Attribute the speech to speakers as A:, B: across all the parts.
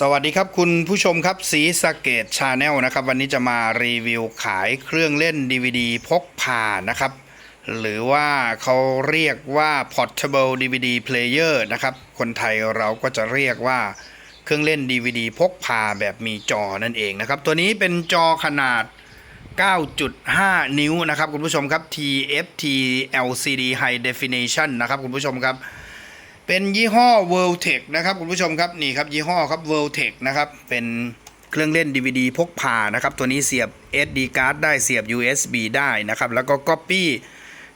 A: สวัสดีครับคุณผู้ชมครับสีสเกตชาแนลนะครับ วันนี้จะมารีวิวขายเครื่องเล่น DVD พกพานะครับ หรือว่าเขาเรียกว่า portable DVD player นะครับ คนไทยเราก็จะเรียกว่าเครื่องเล่น DVD พกพาแบบมีจอนั่นเองนะครับ ตัวนี้เป็นจอขนาด 9.5 นิ้วนะครับ คุณผู้ชมครับ TFT LCD High Definition นะครับ คุณผู้ชมครับ เป็นยี่ห้อ Worldtech นะครับคุณผู้ชมครับนี่ครับยี่ห้อครับ Worldtech นะครับเป็นเครื่องเล่น DVD พกพานะครับตัวนี้เสียบ SD card ได้เสียบ USB ได้นะครับแล้วก็ Copy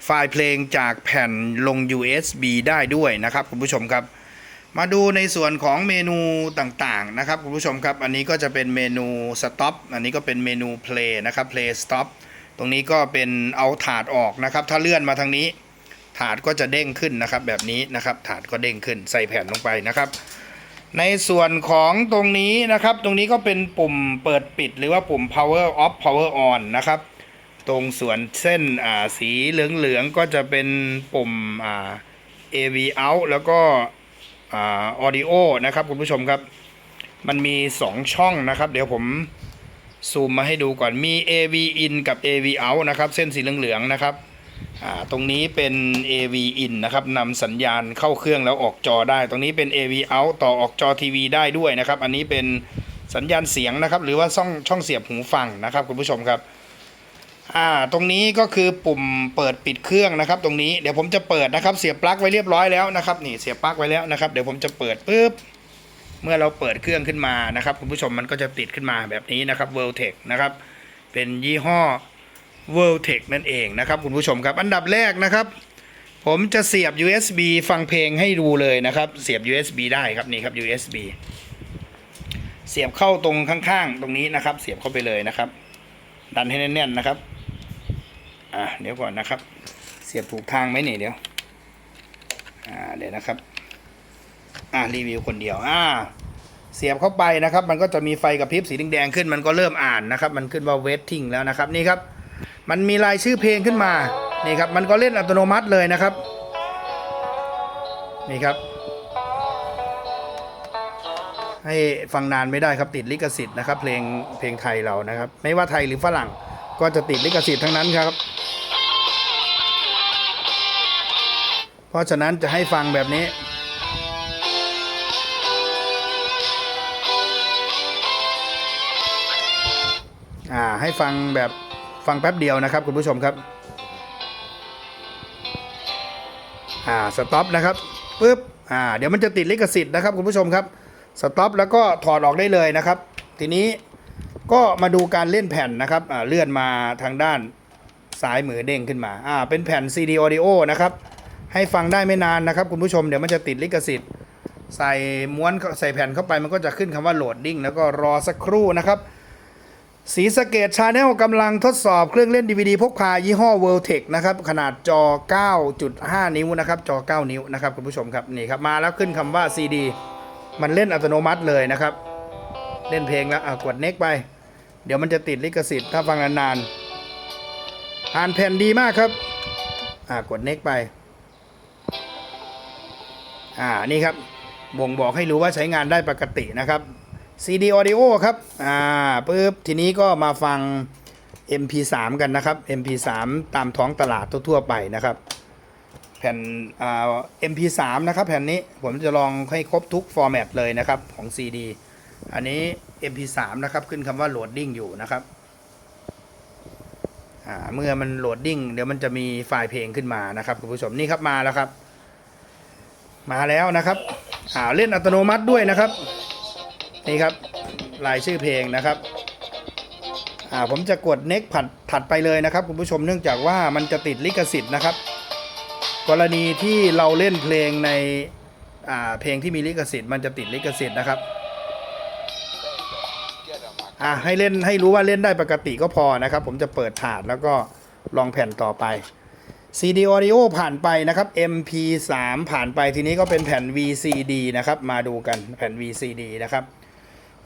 A: ไฟล์เพลงจากแผ่นลง USB ได้ด้วยนะครับคุณผู้ชมครับ มาดูในส่วนของเมนูต่างๆนะครับคุณผู้ชมครับ อันนี้ก็จะเป็นเมนู stop อันนี้ก็เป็นเมนู play นะครับ play stop ตรงนี้ก็เป็นเอาถาดออกนะครับ ถ้าเลื่อนมาทางนี้ ถาดก็จะเด้งขึ้นนะครับแบบนี้นะครับถาดก็เด้งขึ้นใส่แผ่นลงไปนะครับ ในส่วนของตรงนี้นะครับ ตรงนี้ก็เป็นปุ่มเปิดปิดหรือว่าปุ่ม power off power on นะครับ ตรงส่วนเส้นอ่าสีเหลืองๆก็จะเป็นปุ่มอ่า AV out แล้วก็อ่า audio นะครับคุณผู้ชมครับ มันมี 2 ช่องนะครับ เดี๋ยวผมซูมมาให้ดูก่อนมี AV in กับ AV out นะครับ เส้นสีเหลืองๆนะครับ ตรงนี้เป็น AV in นะครับนำสัญญาณเข้าเครื่องแล้วออกจอได้ ตรงนี้เป็น AV out ต่อออกจอทีวีได้ด้วยนะครับ อันนี้เป็นสัญญาณเสียงนะครับ หรือว่าช่องช่องเสียบหูฟังนะครับคุณผู้ชมครับอ่าตรงนี้ก็คือปุ่มเปิดปิดเครื่องนะครับ ตรงนี้เดี๋ยวผมจะเปิดนะครับ เสียบปลั๊กไว้เรียบร้อยแล้วนะครับนี่เสียบปลั๊กไว้แล้วนะครับ เดี๋ยวผมจะเปิดปุ๊บเมื่อเราเปิดเครื่องขึ้นมานะครับ คุณผู้ชมมันก็จะติดขึ้นมาแบบนี้นะครับ Worldtech นะครับเป็นยี่ห้อ Worldtech นั่นเองนะครับคุณผู้ชมครับ อันดับแรกนะครับ ผมจะเสียบ USB ฟังเพลงให้ดูเลยนะครับ เสียบ USB ได้ครับนี่ครับ USB เสียบเข้าตรงข้างๆ ตรงนี้นะครับ เสียบเข้าไปเลยนะครับ ดันให้แน่นๆนะครับอ่าเดี๋ยวก่อนนะครับ เสียบถูกทางไหมนี่เดี๋ยวอ่าเดี๋ยวนะครับอ่ารีวิวคนเดียวอ่าเสียบเข้าไปนะครับ มันก็จะมีไฟกระพริบสีแดงๆขึ้น มันก็เริ่มอ่านนะครับ มันขึ้นว่า waiting แล้วนะครับนี่ครับ มันมีรายชื่อเพลงขึ้นมานี่ครับมันก็เล่นอัตโนมัติเลยนะครับนี่ครับ ให้ฟังนานไม่ได้ครับติดลิขสิทธิ์นะครับ เพลงเพลงไทยเรานะครับ ไม่ว่าไทยหรือฝรั่งก็จะติดลิขสิทธิ์ทั้งนั้นครับ เพราะฉะนั้นจะให้ฟังแบบนี้อ่าให้ฟังแบบ ฟังแป๊บเดียวนะครับคุณผู้ชมครับ อ่าสต็อปนะครับปึ๊บอ่าเดี๋ยวมันจะติดลิขสิทธิ์นะครับคุณผู้ชมครับสต็อปแล้วก็ถอดออกได้เลยนะครับ ทีนี้ก็มาดูการเล่นแผ่นนะครับอ่าเลื่อนมาทางด้านซ้ายมือเด้งขึ้นมาอ่าเป็นแผ่น CD audio นะครับให้ฟังได้ไม่นานนะครับ คุณผู้ชมเดี๋ยวมันจะติดลิขสิทธิ์ใส่ม้วนใส่แผ่นเข้าไปมันก็จะขึ้นคำว่าโหลดดิ้งแล้วก็รอสักครู่นะครับ สีสเกตชาแนลกำลังทดสอบเครื่องเล่น DVD พกพายี่ห้อ Worldtech นะครับ ขนาดจอ 9.5 นิ้วนะครับ จอ 9 นิ้วนะครับ คุณผู้ชมครับ นี่ครับ มาแล้วขึ้นคำว่า CD มันเล่นอัตโนมัติเลยนะครับ เล่นเพลงแล้วอะกดเน็กไป เดี๋ยวมันจะติดลิขสิทธิ์ถ้าฟังนานๆอ่านแผ่นดีมากครับอ่ากดเน็กไป อ่านี่ครับบ่งบอกให้รู้ว่าใช้งานได้ปกตินะครับ CD Audio ครับ อ่าปึ๊บ ทีนี้ก็มาฟัง MP3 กันนะครับ MP3 ตามท้องตลาดทั่วๆไปนะครับ แผ่นอ่า MP3 นะครับ แผ่นนี้ผมจะลองให้ครบทุกฟอร์แมตเลยนะครับ ของ CD อันนี้ MP3 นะครับ ขึ้นคำว่าโหลดดิ้งอยู่นะครับ อ่า เมื่อมันโหลดดิ้งเดี๋ยวมันจะมีไฟล์เพลงขึ้นมานะครับคุณผู้ชม นี่ครับมาแล้วครับ มาแล้วนะครับ อ่า เล่นอัตโนมัติด้วยนะครับ นี่ครับรายชื่อเพลงนะครับอ่าผมจะกด next ผัดถัดไปเลยนะครับคุณผู้ชมเนื่องจากว่ามันจะติดลิขสิทธิ์นะครับ กรณีที่เราเล่นเพลงในอ่าเพลงที่มีลิขสิทธิ์มันจะติดลิขสิทธิ์นะครับอ่าให้เล่นให้รู้ว่าเล่นได้ปกติก็พอนะครับ ผมจะเปิดถาดแล้วก็ลองแผ่นต่อไป CD Audio ผ่านไปนะครับ MP3 ผ่านไปทีนี้ก็เป็นแผ่น VCD นะครับ มาดูกันแผ่น VCD นะครับ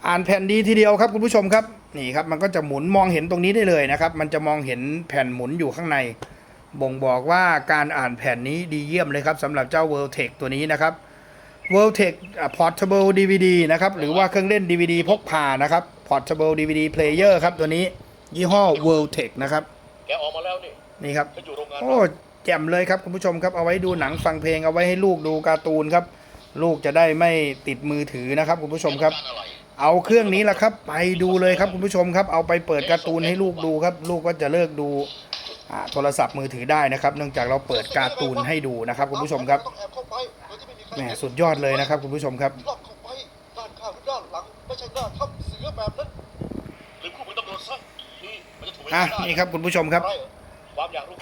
A: อ่านแผ่นดีทีเดียวครับคุณผู้ชมครับนี่ครับมันก็จะหมุนมองเห็นตรงนี้ได้เลยนะครับ มันจะมองเห็นแผ่นหมุนอยู่ข้างใน บ่งบอกว่าการอ่านแผ่นนี้ดีเยี่ยมเลยครับสำหรับเจ้า Worldtech ตัวนี้นะครับ World Tech อะ Portable DVD นะครับหรือว่าเครื่องเล่น DVD พกพานะครับ Portable DVD Player ครับตัวนี้ยี่ห้อ World Tech นะครับ
B: แกออกมาแล้วนี่
A: นี่ครับ
B: ฉันอยู่โรงงาน
A: โอ้แจ่มเลยครับคุณผู้ชมครับเอาไว้ดูหนังฟังเพลงเอาไว้ให้ลูกดูการ์ตูนครับ ลูกจะได้ไม่ติดมือถือนะครับคุณผู้ชมครับ
B: อะไร
A: เอาเครื่องนี้แหละครับ ไปดูเลยครับคุณผู้ชมครับ เอาไปเปิดการ์ตูนให้ลูกดูครับ ลูกก็จะเลิกดูโทรศัพท์มือถือได้นะครับ เนื่องจากเราเปิดการ์ตูนให้ดูนะครับคุณผู้ชมครับ
C: แห
A: มสุดยอดเลยนะครับคุณผู้ชมครับ
C: อะ
B: นี่
A: ครับคุณผู้ชมครับ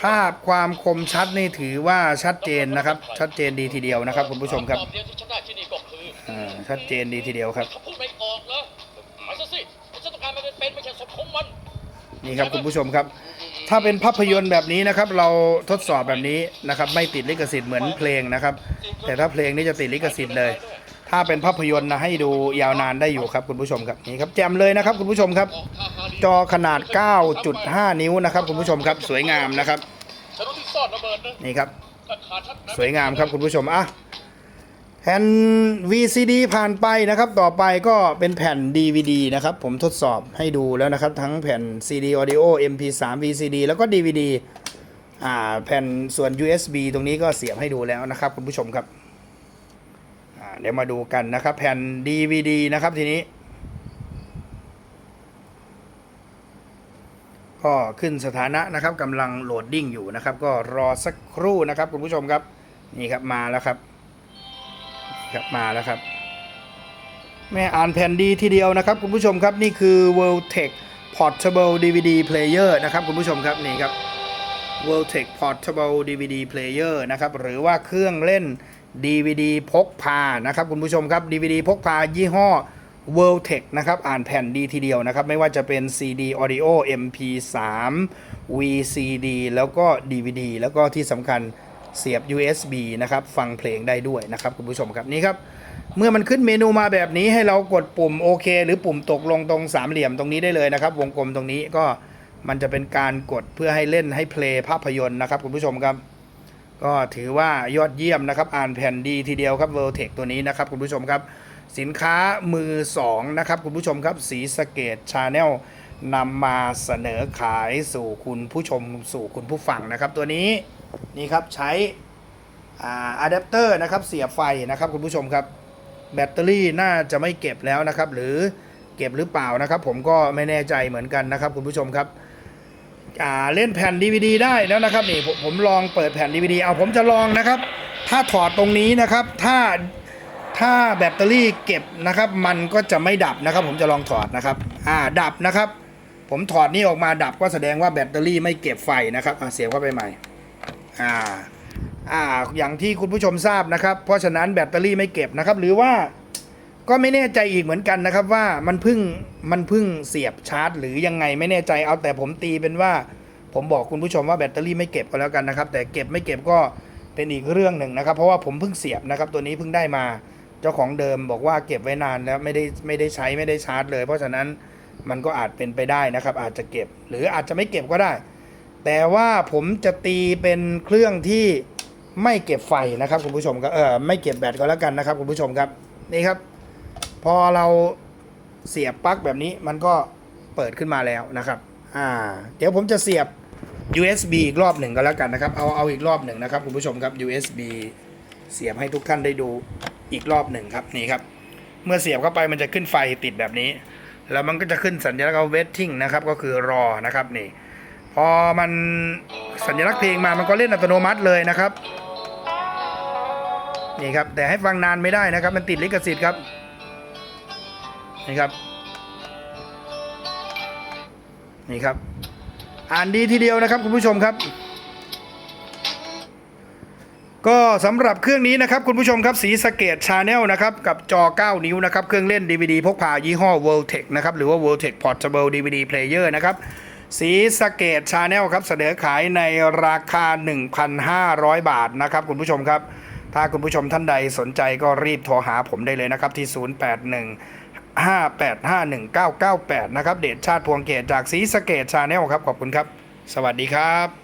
A: ภาพความคมชัดนี่ถือว่าชัดเจนนะครับ ชัดเจนดีทีเดียวนะครับ คุณผู้ชมครับชัดเจนดีทีเดียวครับ
B: นี่
A: ครับคุณผู้ชมครับ ถ้าเป็นภาพยนตร์แบบนี้นะครับ เราทดสอบแบบนี้นะครับ ไม่ติดลิขสิทธิ์เหมือนเพลงนะครับ แต่ถ้าเพลงนี่จะติดลิขสิทธิ์เลย ถ้าเป็นภาพยนตร์นะให้ดูยาวนานได้อยู่ครับคุณผู้ชมครับนี่ครับแจมเลยนะครับคุณผู้ชมครับ
B: ออกท่าดี
A: จอขนาด 9.5 นิ้วนะครับคุณผู้ชมครับสวยงามนะครับ
B: นี่
A: ครับ สวยงามครับคุณผู้ชมอะ แผ่น VCD ผ่านไปนะครับ ต่อไปก็เป็นแผ่น DVD นะครับ ผมทดสอบให้ดูแล้วนะครับ ทั้งแผ่น CD Audio MP3 VCD แล้วก็ DVD อ่าแผ่นส่วน USB ตรงนี้ก็เสียบให้ดูแล้วนะครับ คุณผู้ชมครับเดี๋ยวมาดูกันนะครับ แผ่น DVD นะครับทีนี้ ก็ขึ้นสถานะนะครับกำลังโหลดดิ้งอยู่นะครับ ก็รอสักครู่นะครับ คุณผู้ชมครับ นี่ครับมาแล้วครับ ครับมาแล้วครับ แม่อ่านแผ่นดีทีเดียวนะครับ คุณผู้ชมครับนี่คือ World Tech Portable DVD Player นะครับคุณผู้ชมครับนี่ครับ World Tech Portable DVD Player นะครับหรือว่าเครื่องเล่น DVD พกพานะครับคุณผู้ชมครับ DVD พกพายี่ห้อ World Tech นะครับอ่านแผ่นดีทีเดียวนะครับ ไม่ว่าจะเป็น CD Audio MP3 VCD แล้วก็ DVD แล้วก็ที่สำคัญ เสียบ USB นะครับฟังเพลงได้ด้วยนะครับคุณผู้ชมครับนี่ครับ เมื่อมันขึ้นเมนูมาแบบนี้ให้เรากดปุ่มโอเคหรือปุ่มตกลงตรงสามเหลี่ยมตรงนี้ได้เลยนะครับ วงกลมตรงนี้ก็มันจะเป็นการกดเพื่อให้เล่นให้เพลย์ภาพยนตร์นะครับคุณผู้ชมครับ ก็ถือว่ายอดเยี่ยมนะครับ อ่านแผ่นดีทีเดียวครับ v e r t e c ตัวนี้นะครับคุณผู้ชมครับ สินค้ามือสองนะครับคุณผู้ชมครับสีสเกตชาแนลนำมาเสนอขายสู่คุณผู้ชมสู่คุณผู้ฟังนะครับ ตัวนี้ นี่ครับใช้อาอะแดปเตอร์นะครับเสียบไฟนะครับคุณผู้ชมครับ แบตเตอรี่น่าจะไม่เก็บแล้วนะครับ หรือเก็บหรือเปล่านะครับ ผมก็ไม่แน่ใจเหมือนกันนะครับ คุณผู้ชมครับเล่นแผ่น DVD ได้แล้วนะครับนี่ผมผมลองเปิดแผ่น DVD เอาผมจะลองนะครับ ถ้าถอดตรงนี้นะครับ ถ้าถ้าแบตเตอรี่เก็บนะครับ มันก็จะไม่ดับนะครับ ผมจะลองถอดนะครับ อ่าดับนะครับ ผมถอดนี่ออกมาดับก็แสดงว่าแบตเตอรี่ไม่เก็บไฟนะครับเสียบเข้าไปใหม่ อ่าอ่าอย่างที่คุณผู้ชมทราบนะครับ เพราะฉะนั้นแบตเตอรี่ไม่เก็บนะครับ หรือว่าก็ไม่แน่ใจอีกเหมือนกันนะครับว่ามันพิ่งมันพิ่งเสียบชาร์จ หรือยังไงไม่แน่ใจเอาแต่ผมตีเป็นว่า ผมบอกคุณผู้ชมว่าแบตเตอรี่ไม่เก็บก็แล้วกันนะครับ แต่เก็บไม่เก็บก็เป็นอีกเรื่องหนึ่งนะครับ เพราะว่าผมเพิ่งเสียบนะครับ ตัวนี้เพิ่งได้มาเจ้าของเดิมบอกว่าเก็บไว้นานแล้วไม่ได้ไม่ได้ใช้ไม่ได้ชาร์จเลย เพราะฉะนั้นมันก็อาจเป็นไปได้นะครับ อาจจะเก็บ หรืออาจจะไม่เก็บก็ได้ แต่ว่าผมจะตีเป็นเครื่องที่ไม่เก็บไฟนะครับคุณผู้ชมครับเออไม่เก็บแบตก็แล้วกันนะครับคุณผู้ชมครับนี่ครับ พอเราเสียบปลั๊กแบบนี้มันก็เปิดขึ้นมาแล้วนะครับ อ่า เดี๋ยวผมจะเสียบ USB อีกรอบหนึ่งก็แล้วกันนะครับ เอาเอาอีกรอบหนึ่งนะครับคุณผู้ชมครับ USB เสียบให้ทุกท่านได้ดูอีกรอบหนึ่งครับนี่ครับ เมื่อเสียบเข้าไปมันจะขึ้นไฟติดแบบนี้ แล้วมันก็จะขึ้นสัญลักษณ์ว่า waiting นะครับก็คือรอนะครับนี่ พอมันสัญลักษณ์เพลงมามันก็เล่นอัตโนมัติเลยนะครับนี่ครับแต่ให้ฟังนานไม่ได้นะครับ มันติดลิขสิทธิ์ครับนี่ครับนี่ครับ อ่านดีทีเดียวนะครับคุณผู้ชมครับ ก็สำหรับเครื่องนี้นะครับคุณผู้ชมครับสีสเกตชาแนลนะครับกับจอ 9 นิ้วนะครับเครื่องเล่น DVD พกพายี่ห้อ World Tech นะครับหรือว่า World Tech Portable DVD Player นะครับ สีสเกตชาแนลครับเสนอขายในราคา 1,500 บาทนะครับคุณผู้ชมครับ ถ้าคุณผู้ชมท่านใดสนใจก็รีบโทรหาผมได้เลยนะครับที่ 081 5851998 นะครับเดชชาติพวงเกตจากสีสเกตชาแนลครับ ขอบคุณครับ สวัสดีครับ